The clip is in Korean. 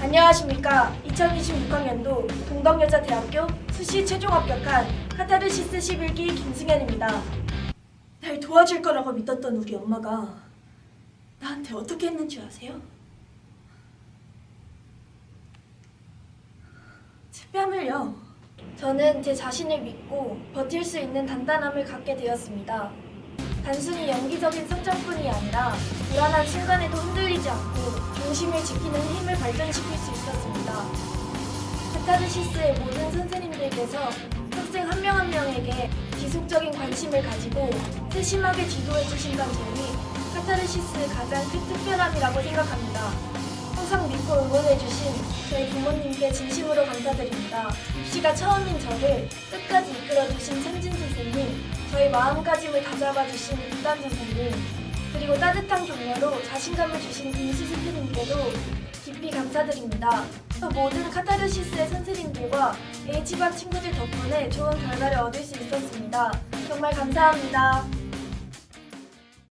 안녕하십니까. 2026학년도 동덕여자대학교 수시 최종 합격한 카타르시스 11기 김승현입니다. 날 도와줄 거라고 믿었던 우리 엄마가 나한테 어떻게 했는지 아세요? 제 뺨을요. 저는 제 자신을 믿고 버틸 수 있는 단단함을 갖게 되었습니다. 단순히 연기적인 성장뿐이 아니라 불안한 순간에도 흔들리지 않고 중심을 지키는 힘을 발전시킬 수 있었습니다. 카타르시스의 모든 선생님들께서 학생 한 명 한 명에게 지속적인 관심을 가지고 세심하게 지도해 주신다는 점이 카타르시스의 가장 큰 특별함이라고 생각합니다. 항상 믿고 응원해 주신 저희 부모님께 진심으로 감사드립니다. 입시가 처음인 저를 끝까지 이끌어 주신 선진 선생님, 저희 마음가짐을 다잡아 주신 국단 선생님, 그리고 따뜻한 격려로 자신감을 주신 김수 선생님께도 깊이 감사드립니다. 또 모든 카타르시스의 선생님들과 H반 친구들 덕분에 좋은 결과를 얻을 수 있었습니다. 정말 감사합니다.